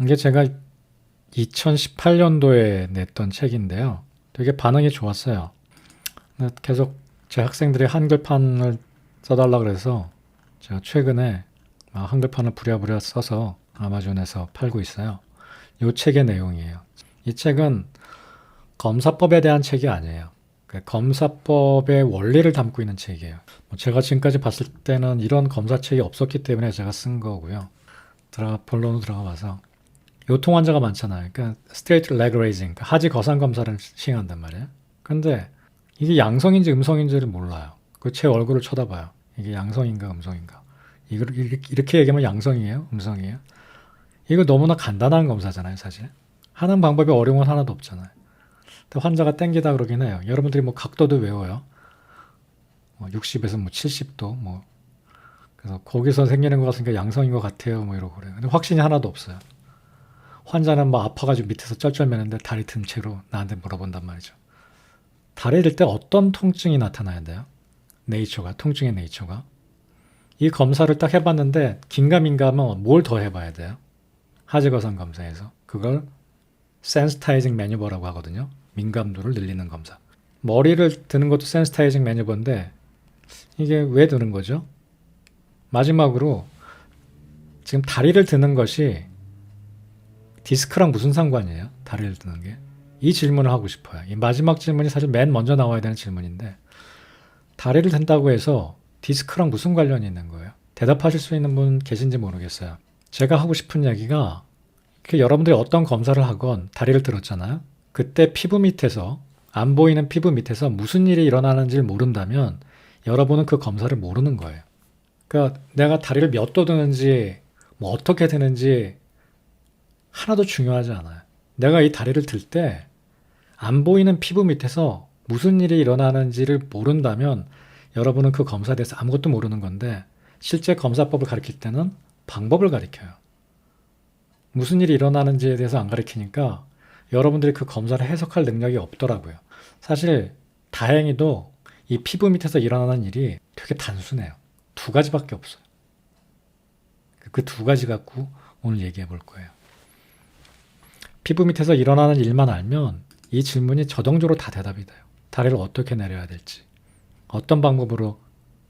이게 제가 2018년도에 냈던 책인데요. 되게 반응이 좋았어요. 계속 제 학생들이 한글판을 써달라 그래서 제가 최근에 막 한글판을 부랴부랴 써서 아마존에서 팔고 있어요. 이 책의 내용이에요. 이 책은 검사법에 대한 책이 아니에요. 그 검사법의 원리를 담고 있는 책이에요. 뭐 제가 지금까지 봤을 때는 이런 검사책이 없었기 때문에 제가 쓴 거고요. 들어가 본론으로 들어가 봐서 요통 환자가 많잖아요. 그러니까 스트레이트 레그 레이징, 하지 거상 검사를 시행한단 말이에요. 근데 이게 양성인지 음성인지를 몰라요. 그 제 얼굴을 쳐다봐요. 이게 양성인가 음성인가. 이렇게, 이렇게 얘기하면 양성이에요, 음성이에요. 이거 너무나 간단한 검사잖아요, 사실. 하는 방법이 어려운 건 하나도 없잖아요. 근데 환자가 땡기다 그러긴 해요. 여러분들이 뭐 각도도 외워요. 뭐 60에서 뭐 70도 뭐 그래서 거기서 생기는 것 같으니까 양성인 것 같아요. 뭐 이러고 그래요. 근데 확신이 하나도 없어요. 환자는 막 아파가지고 밑에서 쩔쩔매는데 다리 든 채로 나한테 물어본단 말이죠. 다리 들 때 어떤 통증이 나타나야 돼요? 네이처가 통증의 네이처가 이 검사를 딱 해봤는데 긴가민가하면 뭘 더 해봐야 돼요? 하지거상 검사에서 그걸 센스타이징 매뉴버라고 하거든요. 민감도를 늘리는 검사. 머리를 드는 것도 센스타이징 매뉴버인데 이게 왜 드는 거죠? 마지막으로 지금 다리를 드는 것이 디스크랑 무슨 상관이에요? 다리를 드는 게? 이 질문을 하고 싶어요. 이 마지막 질문이 사실 맨 먼저 나와야 되는 질문인데 다리를 든다고 해서 디스크랑 무슨 관련이 있는 거예요? 대답하실 수 있는 분 계신지 모르겠어요. 제가 하고 싶은 얘기가 그 여러분들이 어떤 검사를 하건 다리를 들었잖아요. 그때 피부 밑에서 안 보이는 피부 밑에서 무슨 일이 일어나는지를 모른다면 여러분은 그 검사를 모르는 거예요. 그러니까 내가 다리를 몇 도 드는지 뭐 어떻게 드는지 하나도 중요하지 않아요. 내가 이 다리를 들 때 안 보이는 피부 밑에서 무슨 일이 일어나는지를 모른다면 여러분은 그 검사에 대해서 아무것도 모르는 건데 실제 검사법을 가르칠 때는 방법을 가르쳐요. 무슨 일이 일어나는지에 대해서 안 가르치니까 여러분들이 그 검사를 해석할 능력이 없더라고요. 사실 다행히도 이 피부 밑에서 일어나는 일이 되게 단순해요. 두 가지밖에 없어요. 그 두 가지 갖고 오늘 얘기해 볼 거예요. 피부 밑에서 일어나는 일만 알면 이 질문이 저동적으로 다 대답이 돼요. 다리를 어떻게 내려야 될지, 어떤 방법으로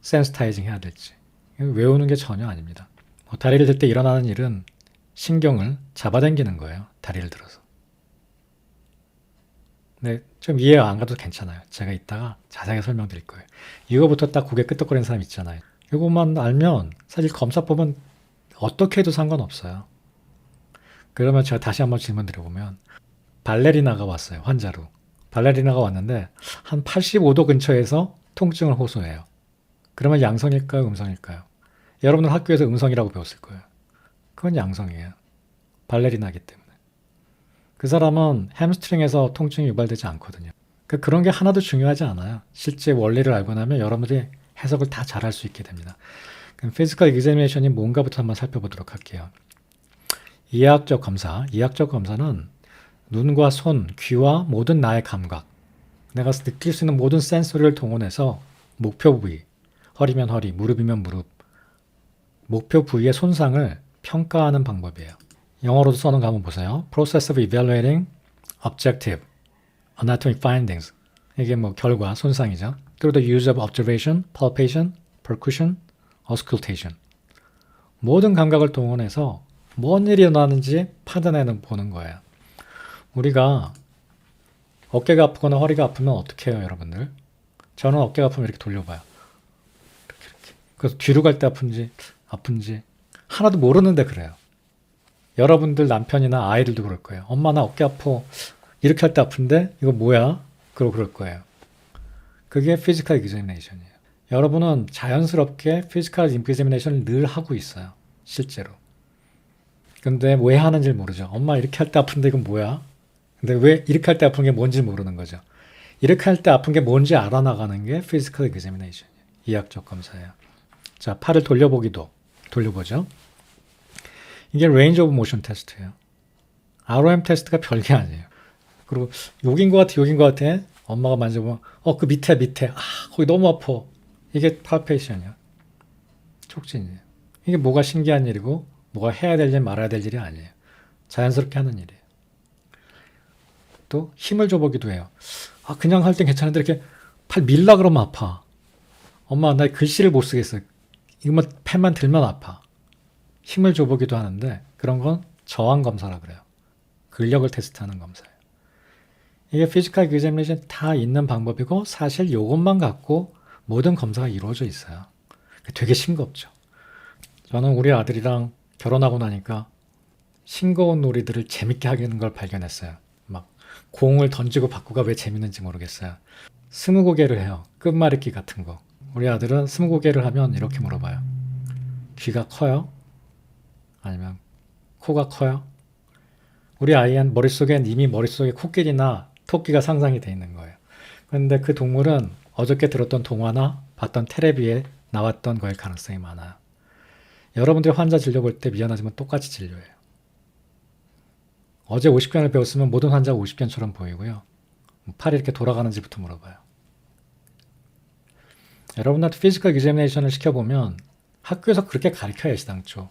센스타이징 해야 될지 외우는 게 전혀 아닙니다. 뭐 다리를 들 때 일어나는 일은 신경을 잡아당기는 거예요. 다리를 들어서. 네, 좀 이해가 안 가도 괜찮아요. 제가 이따가 자세하게 설명드릴 거예요. 이거부터 딱 고개 끄덕거리는 사람 있잖아요. 이것만 알면 사실 검사법은 어떻게 해도 상관없어요. 그러면 제가 다시 한번 질문 드려보면 발레리나가 왔어요. 환자로. 발레리나가 왔는데 한 85도 근처에서 통증을 호소해요. 그러면 양성일까요? 음성일까요? 여러분은 학교에서 음성이라고 배웠을 거예요. 그건 양성이에요. 발레리나기 때문에. 그 사람은 햄스트링에서 통증이 유발되지 않거든요. 그 그런 게 하나도 중요하지 않아요. 실제 원리를 알고 나면 여러분들이 해석을 다 잘할 수 있게 됩니다. 그럼 피지컬 examination이 뭔가부터 한번 살펴보도록 할게요. 이해학적 검사. 이해학적 검사는 눈과 손, 귀와 모든 나의 감각, 내가 느낄 수 있는 모든 센소리를 동원해서 목표 부위, 허리면 허리, 무릎이면 무릎, 목표 부위의 손상을 평가하는 방법이에요. 영어로도 써놓은 거 한번 보세요. Process of evaluating objective anatomic findings. 이게 뭐 결과, 손상이죠. Through the use of observation, palpation, percussion, auscultation. 모든 감각을 동원해서 뭔 일이 일어나는지 판단해 보는 거예요. 우리가 어깨가 아프거나 허리가 아프면 어떻게 해요, 여러분들? 저는 어깨가 아프면 이렇게 돌려봐요. 이렇게, 이렇게. 그래서 뒤로 갈 때 아픈지, 아픈지 하나도 모르는데 그래요. 여러분들 남편이나 아이들도 그럴 거예요. 엄마 나 어깨 아파. 이렇게 할 때 아픈데 이거 뭐야? 그러고 그럴 거예요. 그게 피지컬 examination이에요. 여러분은 자연스럽게 피지컬 examination을 늘 하고 있어요. 실제로. 근데 왜 하는지 모르죠. 엄마 이렇게 할 때 아픈데 이건 뭐야? 근데 왜 이렇게 할 때 아픈 게 뭔지 모르는 거죠. 이렇게 할 때 아픈 게 뭔지 알아나가는 게 피지컬 examination이에요. 이학적 검사예요. 자, 팔을 돌려보기도 돌려보죠. 이게 range of motion 테스트예요. ROM 테스트가 별게 아니에요. 그리고 여긴 것 같아, 여긴 것 같아. 엄마가 만져보면 어, 그 밑에 밑에 아, 거기 너무 아파. 이게 palpation이야. 촉진이에요. 이게 뭐가 신기한 일이고 뭐가 해야 될일 말아야 될 일이 아니에요. 자연스럽게 하는 일이에요. 또 힘을 줘보기도 해요. 아 그냥 할 땐 괜찮은데 이렇게 팔 밀라 그러면 아파. 엄마 나 글씨를 못 쓰겠어. 이것만 펜만 들면 아파. 힘을 줘보기도 하는데 그런 건 저항 검사라 그래요. 근력을 테스트하는 검사예요. 이게 피지컬 examination 다 있는 방법이고 사실 이것만 갖고 모든 검사가 이루어져 있어요. 되게 싱겁죠. 저는 우리 아들이랑 결혼하고 나니까 싱거운 놀이들을 재밌게 하는 걸 발견했어요. 막 공을 던지고 받고가 왜 재밌는지 모르겠어요. 스무고개를 해요. 끝말잇기 같은 거. 우리 아들은 스무고개를 하면 이렇게 물어봐요. 귀가 커요? 아니면 코가 커요? 우리 아이는 머릿속엔 이미 머릿속에 코끼리나 토끼가 상상이 돼 있는 거예요. 그런데 그 동물은 어저께 들었던 동화나 봤던 테레비에 나왔던 거일 가능성이 많아요. 여러분들이 환자 진료 볼 때 미안하지만 똑같이 진료해요. 어제 50견을 배웠으면 모든 환자가 50견처럼 보이고요. 팔이 이렇게 돌아가는지부터 물어봐요. 여러분한테 피지컬 examination을 시켜보면 학교에서 그렇게 가르쳐요, 시당초.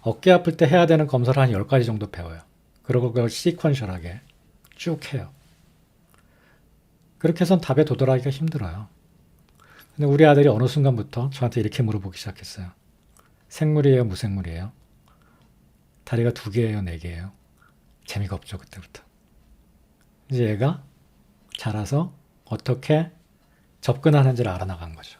어깨 아플 때 해야 되는 검사를 한 10가지 정도 배워요. 그리고 그걸 시퀀셜하게 쭉 해요. 그렇게 해선 답에 도달하기가 힘들어요. 근데 우리 아들이 어느 순간부터 저한테 이렇게 물어보기 시작했어요. 생물이에요, 무생물이에요? 다리가 두 개예요, 네 개예요? 재미가 없죠, 그때부터. 이제 얘가 자라서 어떻게 접근하는지를 알아나간 거죠.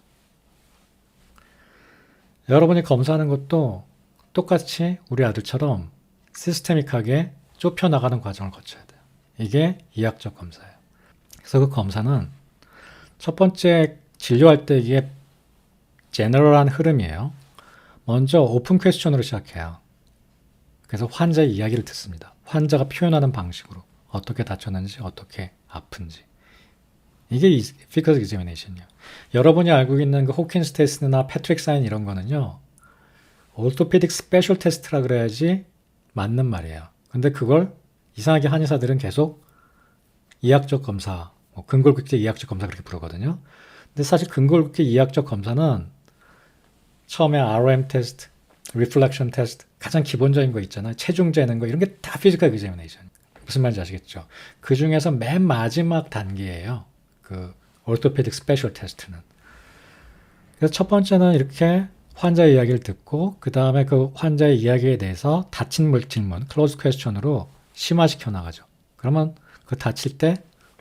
여러분이 검사하는 것도 똑같이 우리 아들처럼 시스테믹하게 좁혀나가는 과정을 거쳐야 돼요. 이게 이학적 검사예요. 그래서 그 검사는 첫 번째 진료할 때 이게 제너럴한 흐름이에요. 먼저 오픈 퀘스천으로 시작해요. 그래서 환자의 이야기를 듣습니다. 환자가 표현하는 방식으로 어떻게 다쳤는지 어떻게 아픈지 이게 피커스 examination이에요. 여러분이 알고 있는 그 호킨스 테스트나 패트릭 사인 이런 거는요. orthopedic special test라 그래야지 맞는 말이에요. 근데 그걸 이상하게 한의사들은 계속 이학적 검사, 뭐 근골격제 이학적 검사 그렇게 부르거든요. 근데 사실 근골격제 이학적 검사는 처음에 RM 테스트, reflection 테스트 가장 기본적인 거 있잖아요. 체중 재는 거 이런 게 다 피지컬 examination. 무슨 말인지 아시겠죠? 그 중에서 맨 마지막 단계예요. 그 orthopedic special test는. 그래서 첫 번째는 이렇게 환자의 이야기를 듣고 그 다음에 그 환자의 이야기에 대해서 다친 물 질문, close question으로 심화시켜 나가죠. 그러면 그 다칠 때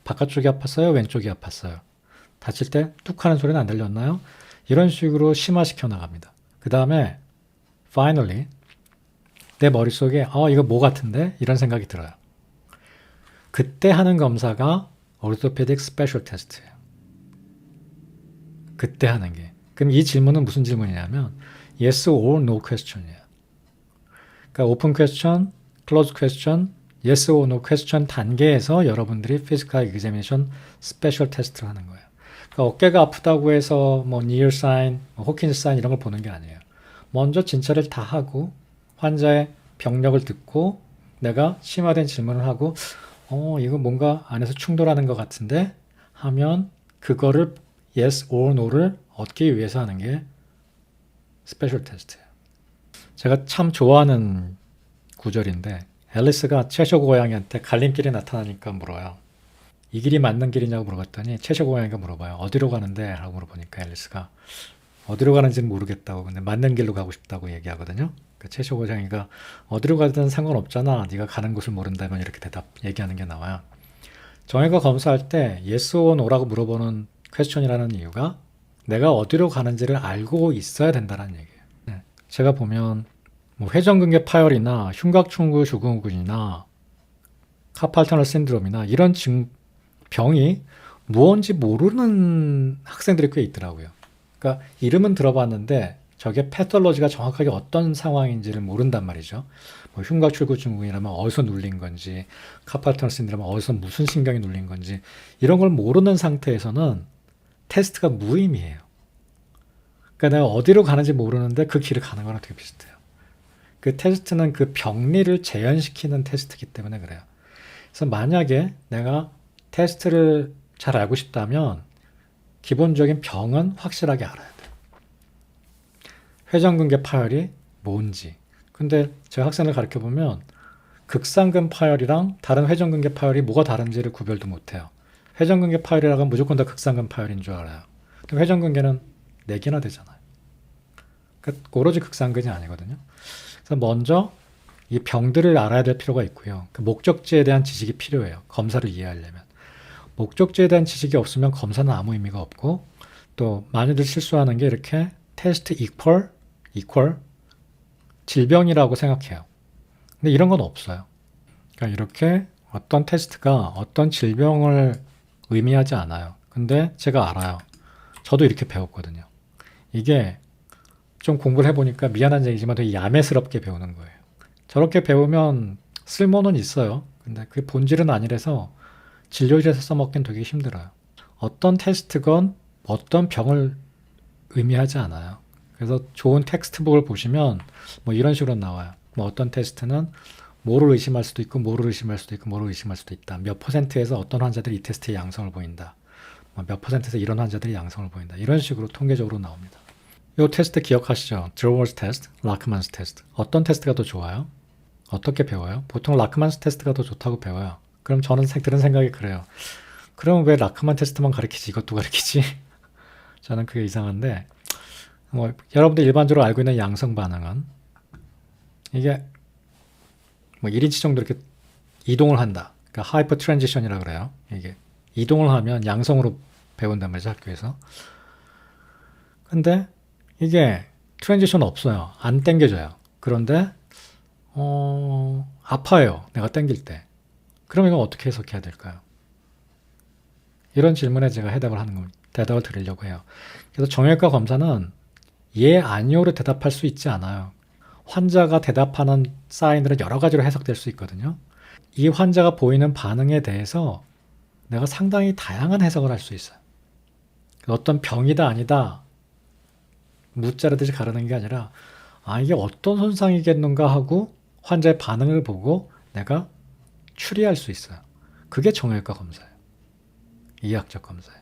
바깥쪽이 아팠어요? 왼쪽이 아팠어요? 다칠 때 뚝 하는 소리는 안 들렸나요? 이런 식으로 심화시켜 나갑니다. 그 다음에 finally 내 머릿속에 어 이거 뭐 같은데? 이런 생각이 들어요. 그때 하는 검사가 orthopedic special test예요. 그때 하는 게. 그럼 이 질문은 무슨 질문이냐면 yes or no question이에요. 그러니까 open question, close question, yes or no question 단계에서 여러분들이 physical examination special test를 하는 거예요. 그러니까 어깨가 아프다고 해서 뭐 near sign, 뭐 호킨스 사인 이런 걸 보는 게 아니에요. 먼저 진찰을 다 하고 환자의 병력을 듣고 내가 심화된 질문을 하고 어 이거 뭔가 안에서 충돌하는 것 같은데 하면 그거를 yes or no를 얻기 위해서 하는 게 스페셜 테스트예요. 제가 참 좋아하는 구절인데 앨리스가 채쇼 고양이한테 갈림길이 나타나니까 물어요. 이 길이 맞는 길이냐고 물어봤더니 채쇼 고양이가 물어봐요. 어디로 가는데? 라고 물어보니까 앨리스가 어디로 가는지는 모르겠다고 근데 맞는 길로 가고 싶다고 얘기하거든요. 그 채쇼 고양이가 어디로 가든 상관없잖아. 네가 가는 곳을 모른다면 이렇게 대답 얘기하는 게 나와요. 정혜가 검사할 때 yes or no라고 물어보는 퀘스천이라는 이유가 내가 어디로 가는지를 알고 있어야 된다는 얘기예요. 네. 제가 보면 뭐 회전근개 파열이나 흉곽충구 조근근이나 카팔터널 신드롬이나 이런 증 병이 무언지 모르는 학생들이 꽤 있더라고요. 그러니까 이름은 들어봤는데 저게 패톨로지가 정확하게 어떤 상황인지를 모른단 말이죠. 뭐 흉곽 출구증후군이라면 어디서 눌린 건지, 카팔터널 신드롬은 어디서 무슨 신경이 눌린 건지 이런 걸 모르는 상태에서는 테스트가 무의미해요. 그러니까 내가 어디로 가는지 모르는데 그 길을 가는 거랑 되게 비슷해요. 그 테스트는 그 병리를 재현시키는 테스트이기 때문에 그래요. 그래서 만약에 내가 테스트를 잘 알고 싶다면 기본적인 병은 확실하게 알아야 돼요. 회전근개 파열이 뭔지. 근데 제가 학생을 가르쳐 보면 극상근 파열이랑 다른 회전근개 파열이 뭐가 다른지를 구별도 못해요. 회전근개 파열이라고 하면 무조건 다 극상근 파열인 줄 알아요. 근데 회전근개는 4개나 되잖아요. 그러니까 오로지 극상근이 아니거든요. 그래서 먼저 이 병들을 알아야 될 필요가 있고요. 그 목적지에 대한 지식이 필요해요. 검사를 이해하려면. 목적지에 대한 지식이 없으면 검사는 아무 의미가 없고 또 많이들 실수하는 게 이렇게 테스트 이퀄 이퀄 질병이라고 생각해요. 근데 이런 건 없어요. 그러니까 이렇게 어떤 테스트가 어떤 질병을 의미하지 않아요. 근데 제가 알아요. 저도 이렇게 배웠거든요. 이게 좀 공부를 해보니까 미안한 얘기지만 되게 야매스럽게 배우는 거예요. 저렇게 배우면 쓸모는 있어요. 근데 그게 본질은 아니라서 진료실에서 써먹긴 되게 힘들어요. 어떤 테스트건 어떤 병을 의미하지 않아요. 그래서 좋은 텍스트북을 보시면 뭐 이런 식으로 나와요. 뭐 어떤 테스트는 뭐를 의심할 수도 있고 뭐를 의심할 수도 있고 뭐를 의심할 수도 있다. 몇 퍼센트에서 어떤 환자들이 이 테스트에 양성을 보인다. 뭐몇 퍼센트에서 이런 환자들이 양성을 보인다. 이런 식으로 통계적으로 나옵니다. 이 테스트 기억하시죠? 드로워스 테스트, 라크만스 테스트. 어떤 테스트가 더 좋아요? 어떻게 배워요? 보통 라크만스 테스트가 더 좋다고 배워요. 그럼 저는 생- 들은 생각이 그래요. 그럼 왜 라크만 테스트만 가르치지 이것도 가르치지? 저는 그게 이상한데 뭐 여러분들 일반적으로 알고 있는 양성 반응은 이게 뭐 1인치 정도 이렇게 이동을 한다. 그러니까 하이퍼 트랜지션이라 그래요. 이게 이동을 하면 양성으로 배운단 말이죠 학교에서. 근데 이게 트랜지션 없어요. 안 땡겨져요. 그런데 어 아파요. 내가 땡길 때. 그럼 이건 어떻게 해석해야 될까요? 이런 질문에 제가 해답을 하는 겁니다. 대답을 드리려고 해요. 그래서 정형외과 검사는 예, 아니오로 대답할 수 있지 않아요. 환자가 대답하는 사인들은 여러 가지로 해석될 수 있거든요. 이 환자가 보이는 반응에 대해서 내가 상당히 다양한 해석을 할 수 있어요. 어떤 병이다 아니다 무자르듯이 가르는 게 아니라 아 이게 어떤 손상이겠는가 하고 환자의 반응을 보고 내가 추리할 수 있어요. 그게 정형외과 검사예요. 이학적 검사예요.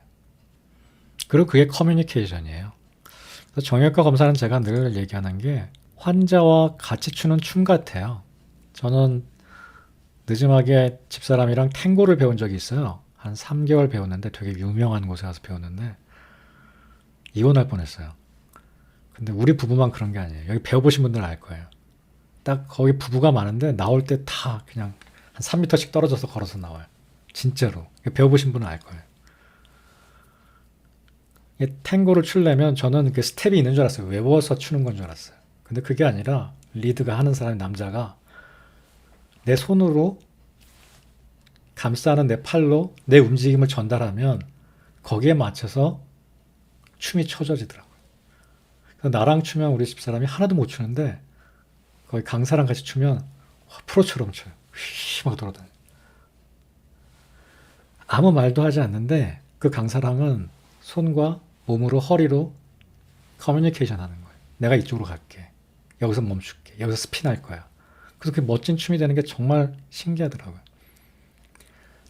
그리고 그게 커뮤니케이션이에요. 정형외과 검사는 제가 늘 얘기하는 게 환자와 같이 추는 춤 같아요. 저는 늦음하게 집사람이랑 탱고를 배운 적이 있어요. 한 3개월 배웠는데 되게 유명한 곳에 가서 배웠는데 이혼할 뻔했어요. 근데 우리 부부만 그런 게 아니에요. 여기 배워보신 분들은 알 거예요. 딱 거기 부부가 많은데 나올 때 다 그냥 한 3m씩 떨어져서 걸어서 나와요. 진짜로. 배워보신 분은 알 거예요. 이 탱고를 추려면 저는 그 스텝이 있는 줄 알았어요. 외워서 추는 건 줄 알았어요. 근데 그게 아니라 리드가 하는 사람이 남자가 내 손으로 감싸는 내 팔로 내 움직임을 전달하면 거기에 맞춰서 춤이 춰져지더라고요. 그래서 나랑 추면 우리 집사람이 하나도 못 추는데 거의 강사랑 같이 추면 와, 프로처럼 춰요. 휘막 돌아다녀. 아무 말도 하지 않는데 그 강사랑은 손과 몸으로 허리로 커뮤니케이션 하는 거예요. 내가 이쪽으로 갈게. 여기서 멈출게. 여기서 스핀할 거야. 그래서 그 멋진 춤이 되는 게 정말 신기하더라고요.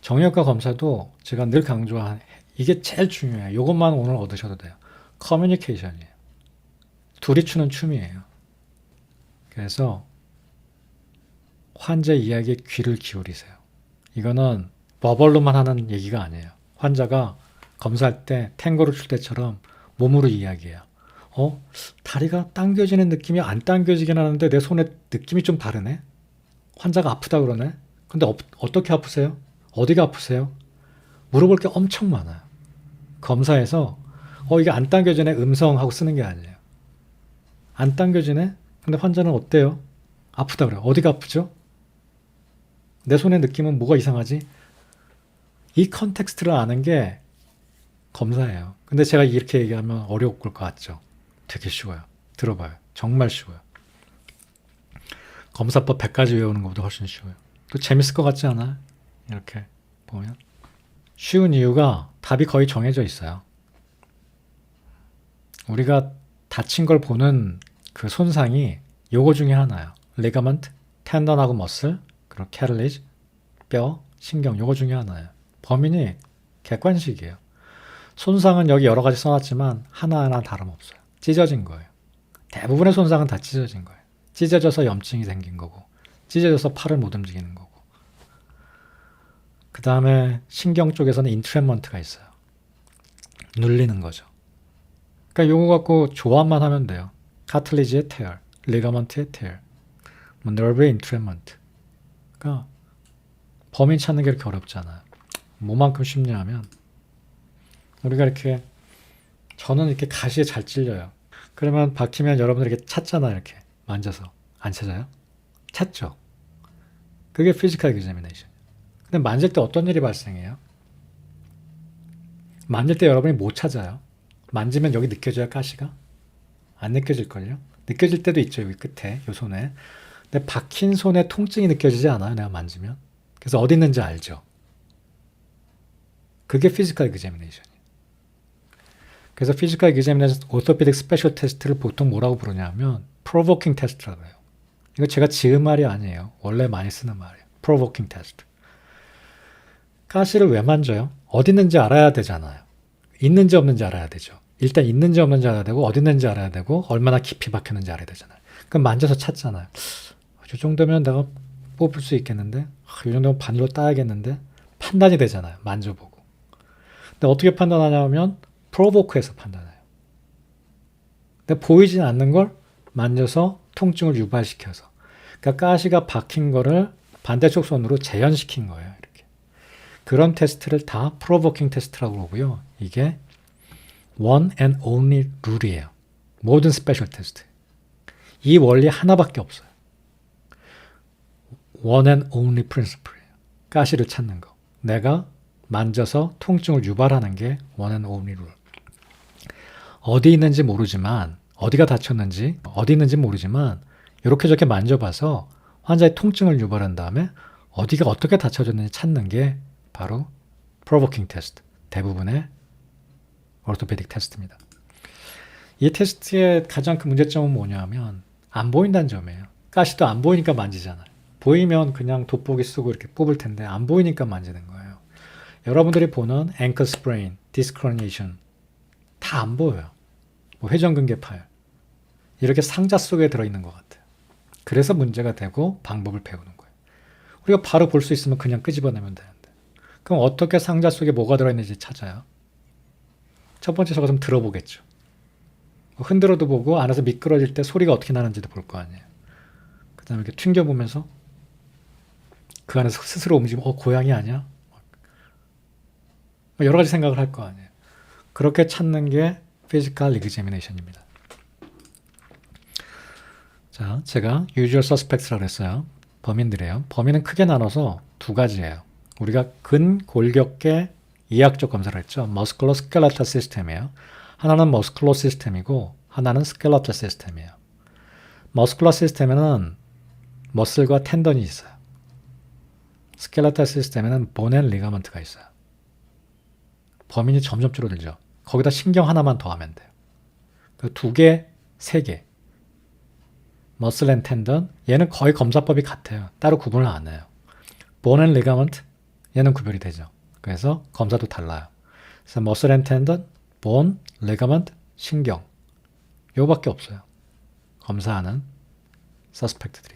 정형외과 검사도 제가 늘 강조한 이게 제일 중요해요. 이것만 오늘 얻으셔도 돼요. 커뮤니케이션이에요. 둘이 추는 춤이에요. 그래서 환자 이야기에 귀를 기울이세요. 이거는 버벌로만 하는 얘기가 아니에요. 환자가 검사할 때 탱고를 출 때처럼 몸으로 이야기해요. 어? 다리가 당겨지는 느낌이 안 당겨지긴 하는데 내 손에 느낌이 좀 다르네? 환자가 아프다 그러네? 근데 어, 어떻게 아프세요? 어디가 아프세요? 물어볼 게 엄청 많아요. 검사에서 어 이게 안 당겨지네 음성하고 쓰는 게 아니에요. 안 당겨지네? 근데 환자는 어때요? 아프다 그래요. 어디가 아프죠? 내 손의 느낌은 뭐가 이상하지? 이 컨텍스트를 아는 게 검사예요. 근데 제가 이렇게 얘기하면 어려울 것 같죠? 되게 쉬워요. 들어봐요. 정말 쉬워요. 검사법 100가지 외우는 것보다 훨씬 쉬워요. 또 재밌을 것 같지 않아요? 이렇게 보면. 쉬운 이유가 답이 거의 정해져 있어요. 우리가 다친 걸 보는 그 손상이 요거 중에 하나예요. 리가먼트, 텐던하고 머슬, 그리고 캐럴리지, 뼈, 신경 요거 중에 하나예요. 범인이 객관식이에요. 손상은 여기 여러 가지 써놨지만 하나하나 다름없어요. 찢어진 거예요. 대부분의 손상은 다 찢어진 거예요. 찢어져서 염증이 생긴 거고 찢어져서 팔을 못 움직이는 거고. 그 다음에 신경 쪽에서는 인트레먼트가 있어요. 눌리는 거죠. 그러니까 요거 갖고 조합만 하면 돼요. 카틀리지의 tear, 리가먼트의 tear, 뭐 nerve의 인트레먼트. 그러니까 범인 찾는 게 이렇게 어렵지 않아요. 뭐만큼 쉽냐 하면 우리가 이렇게 저는 이렇게 가시에 잘 찔려요. 그러면 박히면 여러분들 이렇게 찾잖아요. 이렇게 만져서 안 찾아요? 찾죠. 그게 피지컬 examination. 근데 만질 때 어떤 일이 발생해요? 만질 때 여러분이 못 찾아요. 만지면 여기 느껴져요, 가시가? 안 느껴질걸요? 느껴질 때도 있죠, 여기 끝에, 요 손에. 근데 박힌 손에 통증이 느껴지지 않아요, 내가 만지면. 그래서 어디 있는지 알죠. 그게 피지컬 examination이에요. 그래서 피지컬 examination orthopedic special test를 보통 뭐라고 부르냐면 provoking test라고 해요. 이거 제가 지은 말이 아니에요. 원래 많이 쓰는 말이에요. provoking test. 가시를 왜 만져요? 어디 있는지 알아야 되잖아요. 있는지 없는지 알아야 되죠. 일단 있는지 없는지 알아야 되고 어디 있는지 알아야 되고 얼마나 깊이 박혔는지 알아야 되잖아요. 그럼 만져서 찾잖아요. 이 정도면 내가 뽑을 수 있겠는데 아, 이 정도면 반으로 따야겠는데 판단이 되잖아요. 만져보고. 근데 어떻게 판단하냐면 프로보크에서 판단해요. 근데 보이진 않는 걸 만져서 통증을 유발시켜서 그러니까 가시가 박힌 거를 반대쪽 손으로 재현시킨 거예요. 이렇게. 그런 테스트를 다 프로보킹 테스트라고 그러고요. 이게 one and only 룰이에요. 모든 스페셜 테스트. 이 원리 하나밖에 없어요. One and only principle이에요. 가시를 찾는 거. 내가 만져서 통증을 유발하는 게 one and only 룰. 어디 있는지 모르지만 어디가 다쳤는지 어디 있는지 모르지만 이렇게 저렇게 만져봐서 환자의 통증을 유발한 다음에 어디가 어떻게 다쳐졌는지 찾는 게 바로 provoking 테스트 대부분의 orthopedic 테스트입니다. 이 테스트의 가장 큰 문제점은 뭐냐면 안 보인다는 점이에요. 가시도 안 보이니까 만지잖아요. 보이면 그냥 돋보기 쓰고 이렇게 뽑을 텐데 안 보이니까 만지는 거예요. 여러분들이 보는 sprain, disc herniation 다안 보여요. 뭐 회전근개 파열 이렇게 상자 속에 들어있는 것 같아요. 그래서 문제가 되고 방법을 배우는 거예요. 우리가 바로 볼 수 있으면 그냥 끄집어내면 되는데 그럼 어떻게 상자 속에 뭐가 들어있는지 찾아요? 첫 번째 저거 좀 들어보겠죠. 뭐 흔들어도 보고 안에서 미끄러질 때 소리가 어떻게 나는지도 볼 거 아니에요. 그 다음에 이렇게 튕겨보면서 그 안에서 스스로 움직이면 어 고양이 아니야? 뭐 여러 가지 생각을 할 거 아니에요. 그렇게 찾는 게 physical examination입니다. 자, 제가 usual suspects라고 했어요. 범인들이에요. 범인은 크게 나눠서 두 가지예요. 우리가 근골격계 이학적 검사를 했죠. 머스클러 스켈레탈 시스템이에요. 하나는 머스클러 시스템이고 하나는 스켈레탈 시스템이에요. 머스클러 시스템에는 머슬과 텐던이 있어요. 스켈레탈 시스템에는 본앤 리가먼트가 있어요. 범인이 점점 줄어들죠. 거기다 신경 하나만 더하면 돼요. 그 두 개, 세 개. 머슬 앤 텐던 얘는 거의 검사법이 같아요. 따로 구분을 안 해요. 본앤 리가먼트 얘는 구별이 되죠. 그래서 검사도 달라요. 그래서 머슬 앤 텐던, 본, 리가먼트, 신경 요밖에 없어요. 검사하는 서스펙트들이.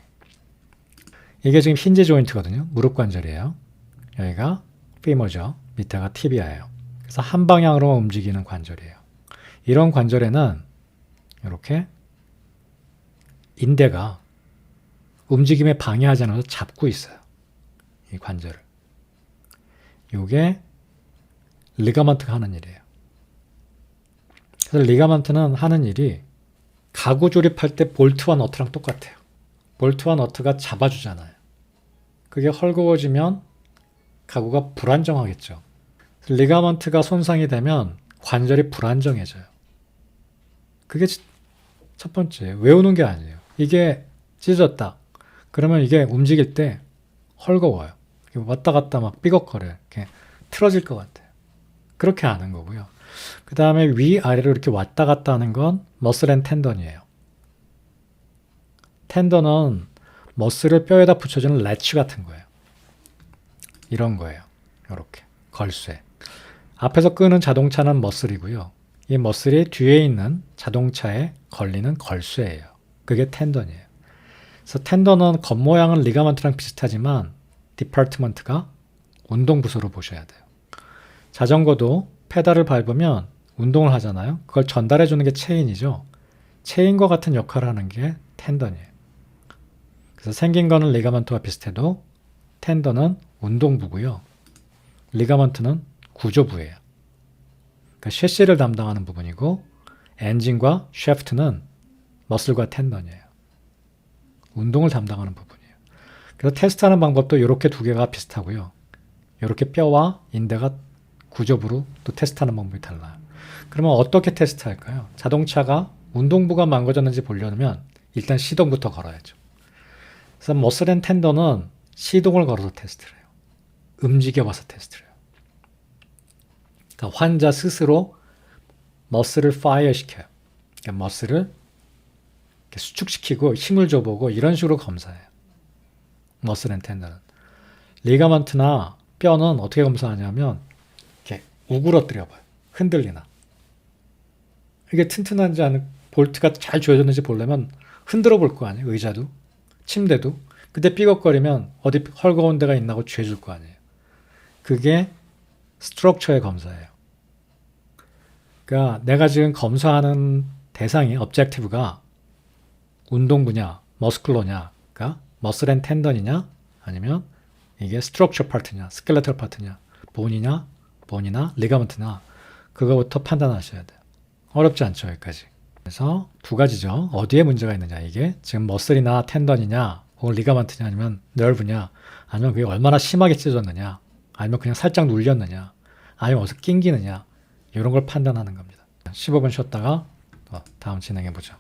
이게 지금 힌지 조인트거든요. 무릎 관절이에요. 여기가 피머죠. 밑에가 티비아예요. 그래서 한 방향으로 움직이는 관절이에요. 이런 관절에는 이렇게 인대가 움직임에 방해하지 않아서 잡고 있어요. 이 관절을. 요게 리가먼트가 하는 일이에요. 그래서 리가먼트는 하는 일이 가구 조립할 때 볼트와 너트랑 똑같아요. 볼트와 너트가 잡아주잖아요. 그게 헐거워지면 가구가 불안정하겠죠. 리가먼트가 손상이 되면 관절이 불안정해져요. 그게 첫 번째, 외우는 게 아니에요. 이게 찢어졌다. 그러면 이게 움직일 때 헐거워요. 왔다 갔다 막 삐걱거려요. 이렇게 틀어질 것 같아요. 그렇게 아는 거고요. 그 다음에 위아래로 이렇게 왔다 갔다 하는 건 머슬 앤 텐던이에요. 텐던은 머슬을 뼈에다 붙여주는 레츠 같은 거예요. 이런 거예요. 이렇게 걸쇠. 앞에서 끄는 자동차는 머슬이고요. 이 머슬이 뒤에 있는 자동차에 걸리는 걸쇠예요. 그게 텐던이에요. 그래서 텐더는 겉모양은 리가먼트랑 비슷하지만 디파트먼트가 운동 부서로 보셔야 돼요. 자전거도 페달을 밟으면 운동을 하잖아요. 그걸 전달해 주는 게 체인이죠. 체인과 같은 역할을 하는 게 텐던이에요. 그래서 생긴 거는 리가먼트와 비슷해도 텐더는 운동부고요. 리가먼트는 구조부예요. 그러니까 셰시를 담당하는 부분이고 엔진과 셰프트는 머슬과 텐던이에요. 운동을 담당하는 부분이에요. 그래서 테스트하는 방법도 이렇게 두 개가 비슷하고요. 이렇게 뼈와 인대가 구조부로 또 테스트하는 방법이 달라요. 그러면 어떻게 테스트할까요? 자동차가 운동부가 망가졌는지 보려면 일단 시동부터 걸어야죠. 그래서 앤 텐더는 시동을 걸어서 테스트를 해요. 움직여봐서 테스트를 해요. 그러니까 환자 스스로 머슬을 파이어 시켜요. 그러니까 이렇게 수축시키고 힘을 줘보고 이런 식으로 검사해요. 앤 텐더는. 리가먼트나 뼈는 어떻게 검사하냐면 이렇게 우그러뜨려 봐요. 흔들리나. 이게 튼튼한지 않은 볼트가 잘 조여졌는지 보려면 흔들어 볼 거 아니에요. 의자도 침대도. 그때 삐걱거리면 어디 헐거운 데가 있나고 죄줄 거 아니에요. 그게 스트럭처의 검사예요. 그러니까 내가 지금 검사하는 대상이 objective가 운동 분야, 머스클러냐, 그러니까 머슬 앤 텐던이냐, 아니면 이게 스트럭처 파트냐, 스켈레털 파트냐, 본이냐, 본이나 리가먼트냐, 그거부터 판단하셔야 돼요. 어렵지 않죠, 여기까지. 그래서 두 가지죠. 어디에 문제가 있느냐, 이게 지금 머슬이나 텐던이냐, 혹은 리가먼트냐, 아니면 nerve냐, 아니면 그게 얼마나 심하게 찢어졌느냐, 아니면 그냥 살짝 눌렸느냐, 아니면 어디서 낑기느냐, 이런 걸 판단하는 겁니다. 15분 쉬었다가 또 다음 진행해 보죠.